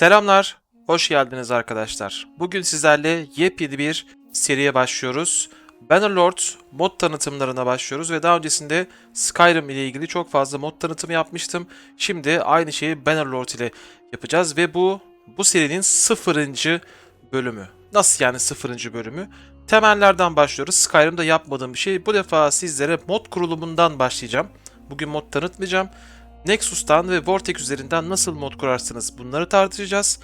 Selamlar, hoş geldiniz arkadaşlar. Bugün sizlerle yepyeni bir seriye başlıyoruz. Bannerlord mod tanıtımlarına başlıyoruz ve daha öncesinde Skyrim ile ilgili çok fazla mod tanıtımı yapmıştım. Şimdi aynı şeyi Bannerlord ile yapacağız ve bu bu serinin sıfırıncı bölümü. Nasıl yani sıfırıncı bölümü? Temellerden başlıyoruz. Skyrim'de yapmadığım bir şey. Bu defa sizlere mod kurulumundan başlayacağım. Bugün mod tanıtmayacağım. Nexus'tan ve Vortex üzerinden nasıl mod kurarsınız bunları tartışacağız.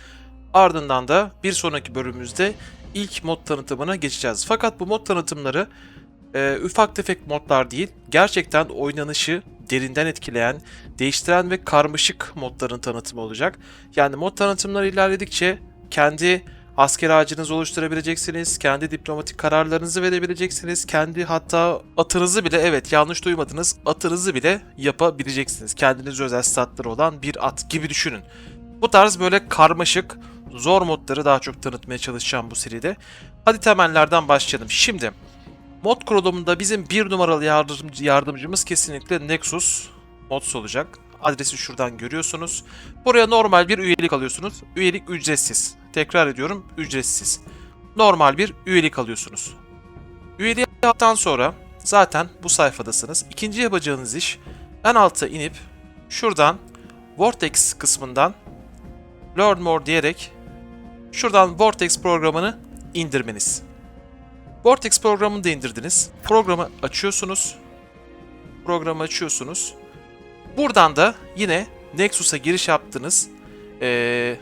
Ardından da bir sonraki bölümümüzde ilk mod tanıtımına geçeceğiz. Fakat bu mod tanıtımları e, ufak tefek modlar değil, gerçekten oynanışı derinden etkileyen, değiştiren ve karmaşık modların tanıtımı olacak. Yani mod tanıtımları ilerledikçe kendi asker ağacınızı oluşturabileceksiniz, kendi diplomatik kararlarınızı verebileceksiniz, kendi hatta atınızı bile evet yanlış duymadınız atınızı bile yapabileceksiniz. Kendinize özel statları olan bir at gibi düşünün. Bu tarz böyle karmaşık, zor modları daha çok tanıtmaya çalışacağım bu seride. Hadi temellerden başlayalım. Şimdi mod kurulumunda bizim bir numaralı yardımcı, yardımcımız kesinlikle Nexus Mods olacak. Adresi şuradan görüyorsunuz. Buraya normal bir üyelik alıyorsunuz. Üyelik ücretsiz. Tekrar ediyorum ücretsiz. Normal bir üyelik alıyorsunuz. Üyeliği aldıktan sonra zaten bu sayfadasınız. İkinci yapacağınız iş en alta inip şuradan Vortex kısmından Learn More diyerek şuradan Vortex programını indirmeniz. Vortex programını da indirdiniz. Programı açıyorsunuz. Programı açıyorsunuz. Buradan da yine Nexus'a giriş yaptınız. Ee,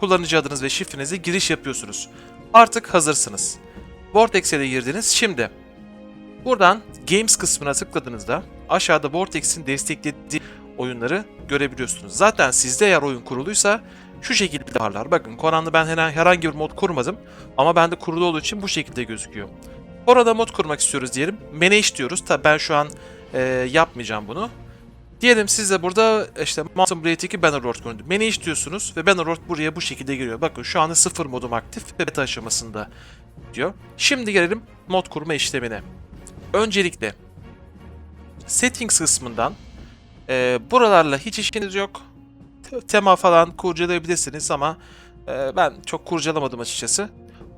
kullanıcı adınız ve şifrenize giriş yapıyorsunuz. Artık hazırsınız. Vortex'e de girdiniz. Şimdi buradan Games kısmına tıkladığınızda aşağıda Vortex'in desteklediği oyunları görebiliyorsunuz. Zaten sizde eğer oyun kuruluysa şu şekilde varlar. Bakın Konan'da ben herhangi bir mod kurmadım ama bende kurulu olduğu için bu şekilde gözüküyor. Orada mod kurmak istiyoruz diyelim. Manage diyoruz. Tabi ben şu an e, yapmayacağım bunu. Diyelim siz de burada işte Mountain Blade 2 Bannerlord göründü. Manage diyorsunuz ve Bannerlord buraya bu şekilde giriyor. Bakın şu anda sıfır modum aktif ve beta aşamasında diyor. Şimdi gelelim mod kurma işlemine. Öncelikle Settings kısmından e, buralarla hiç işiniz yok. Te- Tema falan kurcalayabilirsiniz ama e, ben çok kurcalamadım açıkçası.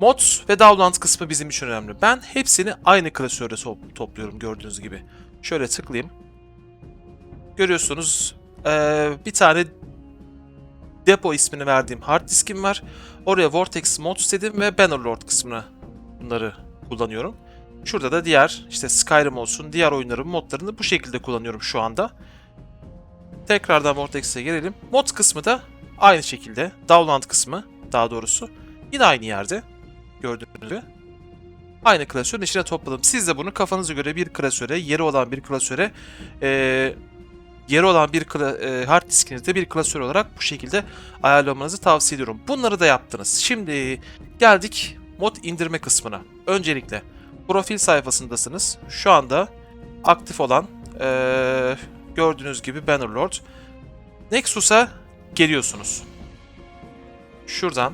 Mods ve Download kısmı bizim için önemli. Ben hepsini aynı klasöre topluyorum gördüğünüz gibi. Şöyle tıklayayım. Görüyorsunuz e, bir tane depo ismini verdiğim hard diskim var. Oraya Vortex Mods dedim ve Bannerlord kısmına bunları kullanıyorum. Şurada da diğer işte Skyrim olsun diğer oyunların modlarını bu şekilde kullanıyorum şu anda. Tekrardan Vortex'e gelelim. Mod kısmı da aynı şekilde. Download kısmı daha doğrusu. Yine aynı yerde. Gördüğünüz gibi. Aynı klasörün içine topladım. Siz de bunu kafanıza göre bir klasöre, yeri olan bir klasöre, eee, yeri olan bir eee, hard diskinizde bir klasör olarak bu şekilde ayarlamanızı tavsiye ediyorum. Bunları da yaptınız. Şimdi geldik mod indirme kısmına. Öncelikle profil sayfasındasınız. Şu anda aktif olan eee, gördüğünüz gibi Bannerlord. Nexus'a geliyorsunuz. Şuradan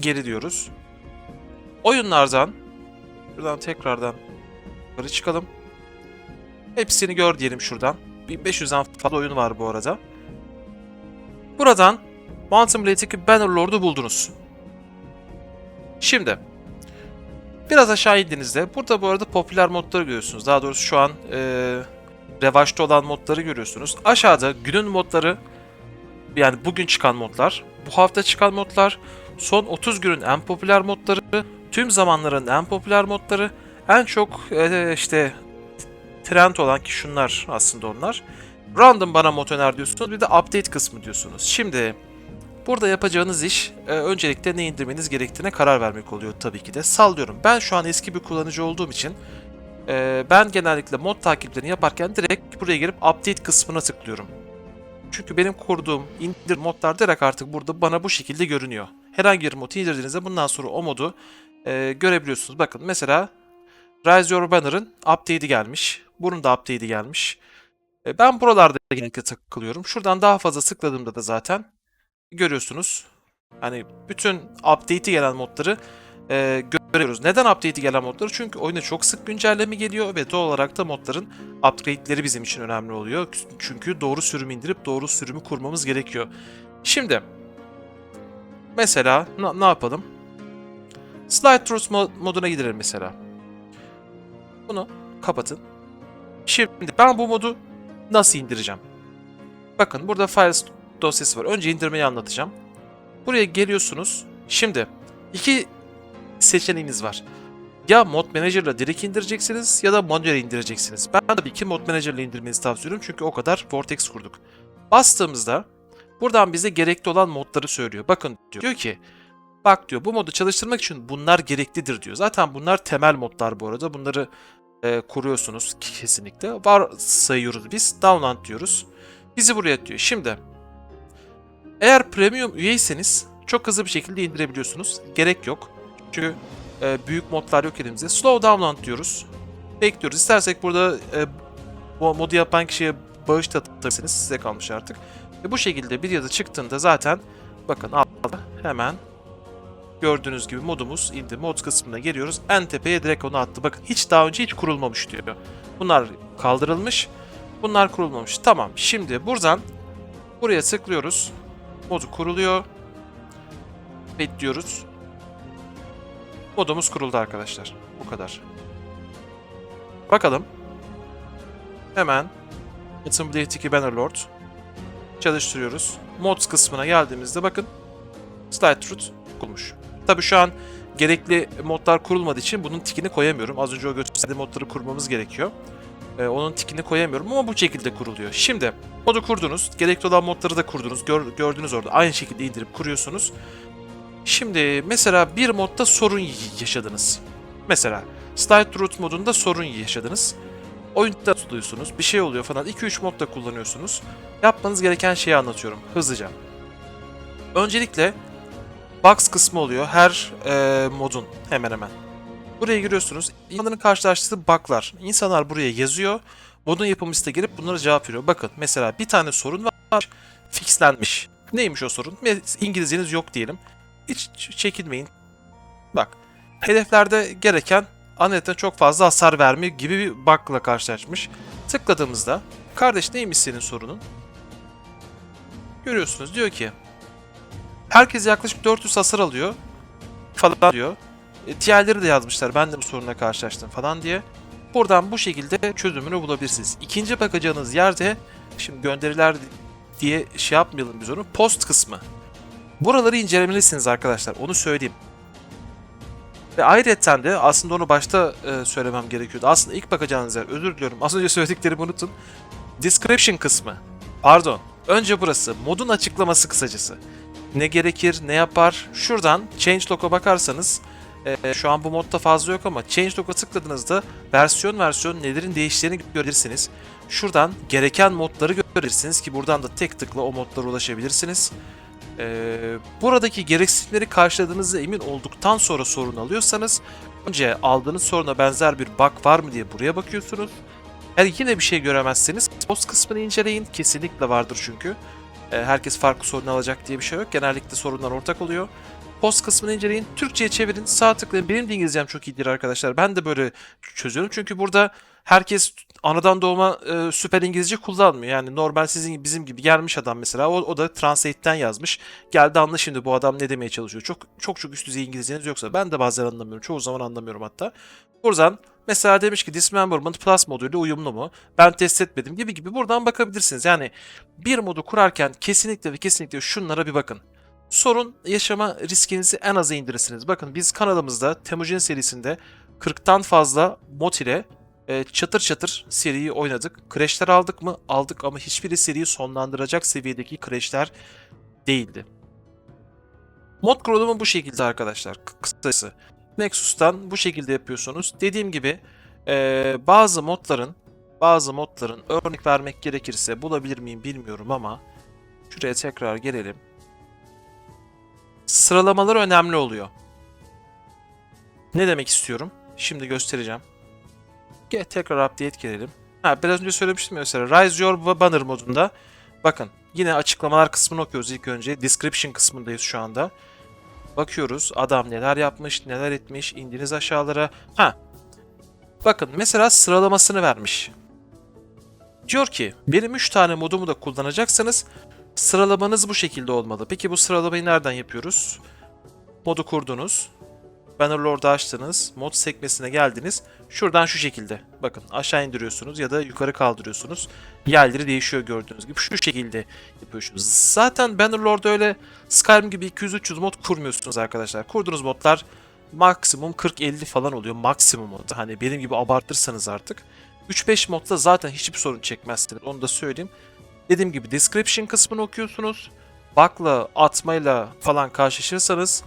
geri diyoruz. Oyunlardan şuradan tekrardan yukarı çıkalım. Hepsini gör diyelim şuradan. 1500'den fazla oyun var bu arada. Buradan Mountain Blade 2 Bannerlord'u buldunuz. Şimdi biraz aşağı indiğinizde burada bu arada popüler modları görüyorsunuz. Daha doğrusu şu an e, revaçta olan modları görüyorsunuz. Aşağıda günün modları yani bugün çıkan modlar, bu hafta çıkan modlar, son 30 günün en popüler modları, tüm zamanların en popüler modları, en çok e, işte trend olan ki şunlar aslında onlar. Random bana mod öner diyorsunuz bir de update kısmı diyorsunuz. Şimdi burada yapacağınız iş e, öncelikle ne indirmeniz gerektiğine karar vermek oluyor tabii ki de. Sallıyorum ben şu an eski bir kullanıcı olduğum için e, ben genellikle mod takiplerini yaparken direkt buraya gelip update kısmına tıklıyorum. Çünkü benim kurduğum indir modlar direkt artık burada bana bu şekilde görünüyor. Herhangi bir modu indirdiğinizde bundan sonra o modu e, görebiliyorsunuz. Bakın mesela Rise Your Banner'ın update'i gelmiş. Bunun da update'i gelmiş. E, ben buralarda genellikle takılıyorum. Şuradan daha fazla tıkladığımda da zaten görüyorsunuz. Hani bütün update'i gelen modları e, görüyoruz. Neden update'i gelen modları? Çünkü oyuna çok sık güncelleme geliyor ve doğal olarak da modların upgrade'leri bizim için önemli oluyor. Çünkü doğru sürümü indirip doğru sürümü kurmamız gerekiyor. Şimdi mesela ne yapalım? Slide mo- moduna gidelim mesela. Bunu kapatın. Şimdi ben bu modu nasıl indireceğim? Bakın burada files dosyası var. Önce indirmeyi anlatacağım. Buraya geliyorsunuz. Şimdi iki seçeneğiniz var. Ya Mod Manager ile direkt indireceksiniz ya da manuel indireceksiniz. Ben tabii ki Mod Manager ile indirmenizi tavsiye ediyorum çünkü o kadar Vortex kurduk. Bastığımızda buradan bize gerekli olan modları söylüyor. Bakın diyor ki bak diyor bu modu çalıştırmak için bunlar gereklidir diyor. Zaten bunlar temel modlar bu arada. Bunları e, kuruyorsunuz kesinlikle. Var sayıyoruz biz. Download diyoruz. Bizi buraya atıyor. Şimdi eğer premium üyeyseniz çok hızlı bir şekilde indirebiliyorsunuz. Gerek yok. Çünkü e, büyük modlar yok elimizde. Slow download diyoruz. Bekliyoruz. İstersek burada e, bu modu yapan kişiye bağış da. Size kalmış artık. Ve bu şekilde bir yazı çıktığında zaten bakın altta hemen gördüğünüz gibi modumuz indi. Mod kısmına geliyoruz. En tepeye direkt onu attı. Bakın hiç daha önce hiç kurulmamış diyor. Bunlar kaldırılmış. Bunlar kurulmamış. Tamam. Şimdi buradan buraya tıklıyoruz. Modu kuruluyor. Bekliyoruz. Modumuz kuruldu arkadaşlar. Bu kadar. Bakalım. Hemen Assembly 2 Bannerlord çalıştırıyoruz. Mods kısmına geldiğimizde bakın Slide Root kurulmuş. Tabi şu an gerekli modlar kurulmadığı için bunun tikini koyamıyorum. Az önce o gösterdiğim modları kurmamız gerekiyor. Ee, onun tikini koyamıyorum ama bu şekilde kuruluyor. Şimdi modu kurdunuz. Gerekli olan modları da kurdunuz. Gör, gördünüz orada. Aynı şekilde indirip kuruyorsunuz. Şimdi mesela bir modda sorun yaşadınız. Mesela Slide Root modunda sorun yaşadınız. Oyunda tutuyorsunuz. Bir şey oluyor falan. 2-3 modda kullanıyorsunuz. Yapmanız gereken şeyi anlatıyorum hızlıca. Öncelikle Box kısmı oluyor her e, modun hemen hemen. Buraya giriyorsunuz. İnsanların karşılaştığı bug'lar. İnsanlar buraya yazıyor. Modun yapımcısı da gelip bunlara cevap veriyor. Bakın mesela bir tane sorun var. Fixlenmiş. Neymiş o sorun? İngilizceniz yok diyelim. Hiç çekinmeyin. Bak. Hedeflerde gereken annetten çok fazla hasar verme gibi bir bug'la karşılaşmış. Tıkladığımızda kardeş neymiş senin sorunun? Görüyorsunuz diyor ki herkes yaklaşık 400 hasar alıyor falan diyor. E, diğerleri de yazmışlar ben de bu sorunla karşılaştım falan diye. Buradan bu şekilde çözümünü bulabilirsiniz. İkinci bakacağınız yerde şimdi gönderiler diye şey yapmayalım biz onu. Post kısmı. Buraları incelemelisiniz arkadaşlar. Onu söyleyeyim. Ve ayrıca de aslında onu başta e, söylemem gerekiyordu. Aslında ilk bakacağınız yer, özür diliyorum. Az önce söylediklerimi unutun. Description kısmı. Pardon. Önce burası. Modun açıklaması kısacası. Ne gerekir, ne yapar? Şuradan changelog'a bakarsanız e, şu an bu modda fazla yok ama changelog'a tıkladığınızda versiyon versiyon nelerin değiştiğini görürsünüz. Şuradan gereken modları görürsünüz ki buradan da tek tıkla o modlara ulaşabilirsiniz. Ee, buradaki gereksinimleri karşıladığınıza emin olduktan sonra sorun alıyorsanız önce aldığınız soruna benzer bir bug var mı diye buraya bakıyorsunuz. Eğer yine bir şey göremezseniz post kısmını inceleyin. Kesinlikle vardır çünkü. Ee, herkes farklı sorun alacak diye bir şey yok. Genellikle sorunlar ortak oluyor. Post kısmını inceleyin. Türkçe'ye çevirin. Sağ tıklayın. Benim de İngilizcem çok iyidir arkadaşlar. Ben de böyle çözüyorum. Çünkü burada herkes anadan doğma e, süper İngilizce kullanmıyor. Yani normal sizin bizim gibi gelmiş adam mesela o, o da Translate'ten yazmış. Geldi anla şimdi bu adam ne demeye çalışıyor. Çok çok çok üst düzey İngilizceniz yoksa ben de bazen anlamıyorum. Çoğu zaman anlamıyorum hatta. Buradan mesela demiş ki Dismemberment Plus moduyla uyumlu mu? Ben test etmedim gibi gibi buradan bakabilirsiniz. Yani bir modu kurarken kesinlikle ve kesinlikle şunlara bir bakın. Sorun yaşama riskinizi en aza indirirsiniz. Bakın biz kanalımızda Temujin serisinde 40'tan fazla mod ile e, çatır çatır seriyi oynadık. Crash'ler aldık mı? Aldık ama hiçbiri seriyi sonlandıracak seviyedeki crash'ler değildi. Mod kurulumu bu şekilde arkadaşlar. Kısacası. Nexus'tan bu şekilde yapıyorsunuz. Dediğim gibi e, bazı modların bazı modların örnek vermek gerekirse bulabilir miyim bilmiyorum ama şuraya tekrar gelelim. Sıralamalar önemli oluyor. Ne demek istiyorum? Şimdi göstereceğim. Gel tekrar update gelelim. Ha, biraz önce söylemiştim ya mesela Rise Your Banner modunda. Bakın yine açıklamalar kısmını okuyoruz ilk önce. Description kısmındayız şu anda. Bakıyoruz adam neler yapmış, neler etmiş, indiniz aşağılara. Ha. Bakın mesela sıralamasını vermiş. Diyor ki benim 3 tane modumu da kullanacaksanız sıralamanız bu şekilde olmalı. Peki bu sıralamayı nereden yapıyoruz? Modu kurdunuz. Bannerlord'u açtınız. Mod sekmesine geldiniz. Şuradan şu şekilde. Bakın aşağı indiriyorsunuz ya da yukarı kaldırıyorsunuz. Yerleri değişiyor gördüğünüz gibi. Şu şekilde yapıyorsunuz. Zaten Bannerlord'da öyle Skyrim gibi 200-300 mod kurmuyorsunuz arkadaşlar. Kurduğunuz modlar maksimum 40-50 falan oluyor. Maksimum o da. Hani benim gibi abartırsanız artık. 3-5 modda zaten hiçbir sorun çekmezsiniz. Onu da söyleyeyim. Dediğim gibi description kısmını okuyorsunuz. Bug'la, atmayla falan karşılaşırsanız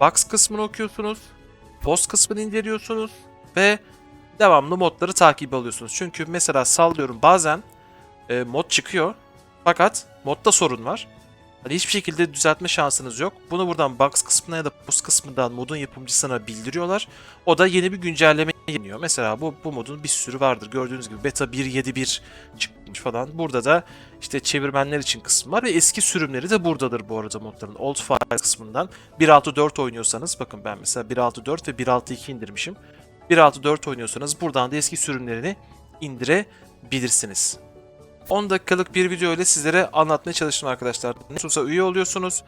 Box kısmını okuyorsunuz. Post kısmını indiriyorsunuz. Ve devamlı modları takip alıyorsunuz. Çünkü mesela sallıyorum bazen e, mod çıkıyor. Fakat modda sorun var. Hani hiçbir şekilde düzeltme şansınız yok. Bunu buradan box kısmına ya da post kısmından modun yapımcısına bildiriyorlar. O da yeni bir güncelleme yeniyor. Mesela bu, bu modun bir sürü vardır. Gördüğünüz gibi beta 1.7.1 çıkmış falan. Burada da işte çevirmenler için kısmı var ve eski sürümleri de buradadır bu arada modların. Old file kısmından 1.6.4 oynuyorsanız bakın ben mesela 1.6.4 ve 1.6.2 indirmişim. 1.6.4 oynuyorsanız buradan da eski sürümlerini indirebilirsiniz. 10 dakikalık bir video ile sizlere anlatmaya çalıştım arkadaşlar. Nasus'a üye oluyorsunuz.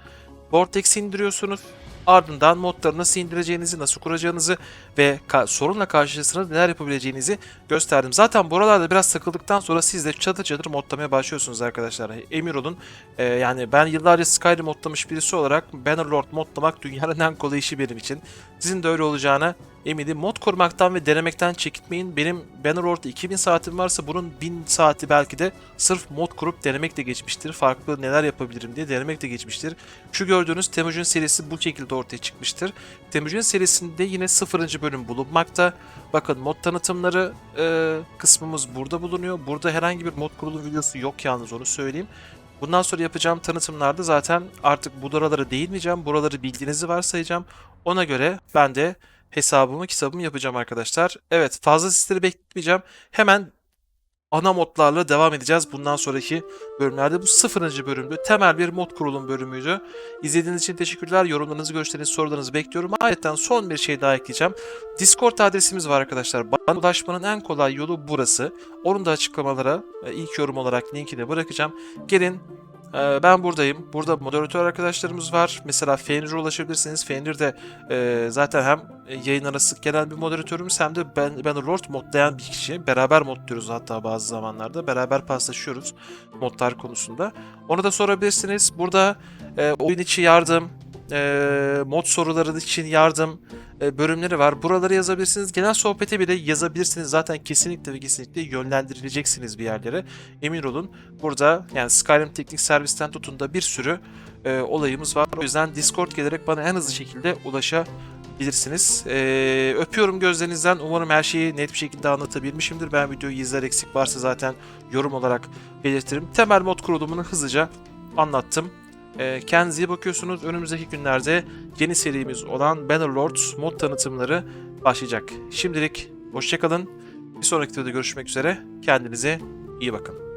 Vortex'i indiriyorsunuz. Ardından modları nasıl indireceğinizi, nasıl kuracağınızı ve ka- sorunla karşılaşırsanız neler yapabileceğinizi gösterdim. Zaten buralarda biraz takıldıktan sonra siz de çatır çatır modlamaya başlıyorsunuz arkadaşlar. Emin olun. Ee, yani ben yıllarca Skyrim modlamış birisi olarak Bannerlord modlamak dünyanın en kolay işi benim için. Sizin de öyle olacağına eminim. Mod kurmaktan ve denemekten çekinmeyin. Benim Bannerlord'da 2000 saatim varsa bunun 1000 saati belki de sırf mod kurup denemekle geçmiştir. Farklı neler yapabilirim diye denemekle geçmiştir. Şu gördüğünüz Temujin serisi bu şekilde ortaya çıkmıştır. Temujin serisinde yine 0. bölüm bulunmakta. Bakın mod tanıtımları e, kısmımız burada bulunuyor. Burada herhangi bir mod kurulum videosu yok yalnız onu söyleyeyim. Bundan sonra yapacağım tanıtımlarda zaten artık bu buralara değinmeyeceğim. Buraları bildiğinizi varsayacağım. Ona göre ben de hesabımı kitabımı yapacağım arkadaşlar. Evet fazla sizleri bekletmeyeceğim. Hemen ana modlarla devam edeceğiz bundan sonraki bölümlerde. Bu sıfırıncı bölümdü. Temel bir mod kurulum bölümüydü. İzlediğiniz için teşekkürler. Yorumlarınızı, görüşlerinizi, sorularınızı bekliyorum. Ayrıca son bir şey daha ekleyeceğim. Discord adresimiz var arkadaşlar. Bana ulaşmanın en kolay yolu burası. Onun da açıklamalara e, ilk yorum olarak linkini bırakacağım. Gelin e, ben buradayım. Burada moderatör arkadaşlarımız var. Mesela Fenrir'e ulaşabilirsiniz. Fenrir de e, zaten hem yayın arası genel bir moderatörümüz hem de ben, ben Lord modlayan bir kişi. Beraber modluyoruz hatta bazı zamanlarda. Beraber paslaşıyoruz modlar konusunda. Onu da sorabilirsiniz. Burada e, oyun içi yardım, e, mod soruları için yardım e, bölümleri var. Buraları yazabilirsiniz. Genel sohbete bile yazabilirsiniz. Zaten kesinlikle ve kesinlikle yönlendirileceksiniz bir yerlere. Emin olun. Burada yani Skyrim Teknik Servis'ten tutun da bir sürü e, olayımız var. O yüzden Discord gelerek bana en hızlı şekilde ulaşabilirsiniz. E, öpüyorum gözlerinizden. Umarım her şeyi net bir şekilde anlatabilmişimdir. Ben videoyu izler eksik varsa zaten yorum olarak belirtirim. Temel mod kurulumunu hızlıca anlattım. E, kendinize iyi bakıyorsunuz. Önümüzdeki günlerde yeni serimiz olan Bannerlords mod tanıtımları başlayacak. Şimdilik hoşçakalın. Bir sonraki videoda görüşmek üzere. Kendinize iyi bakın.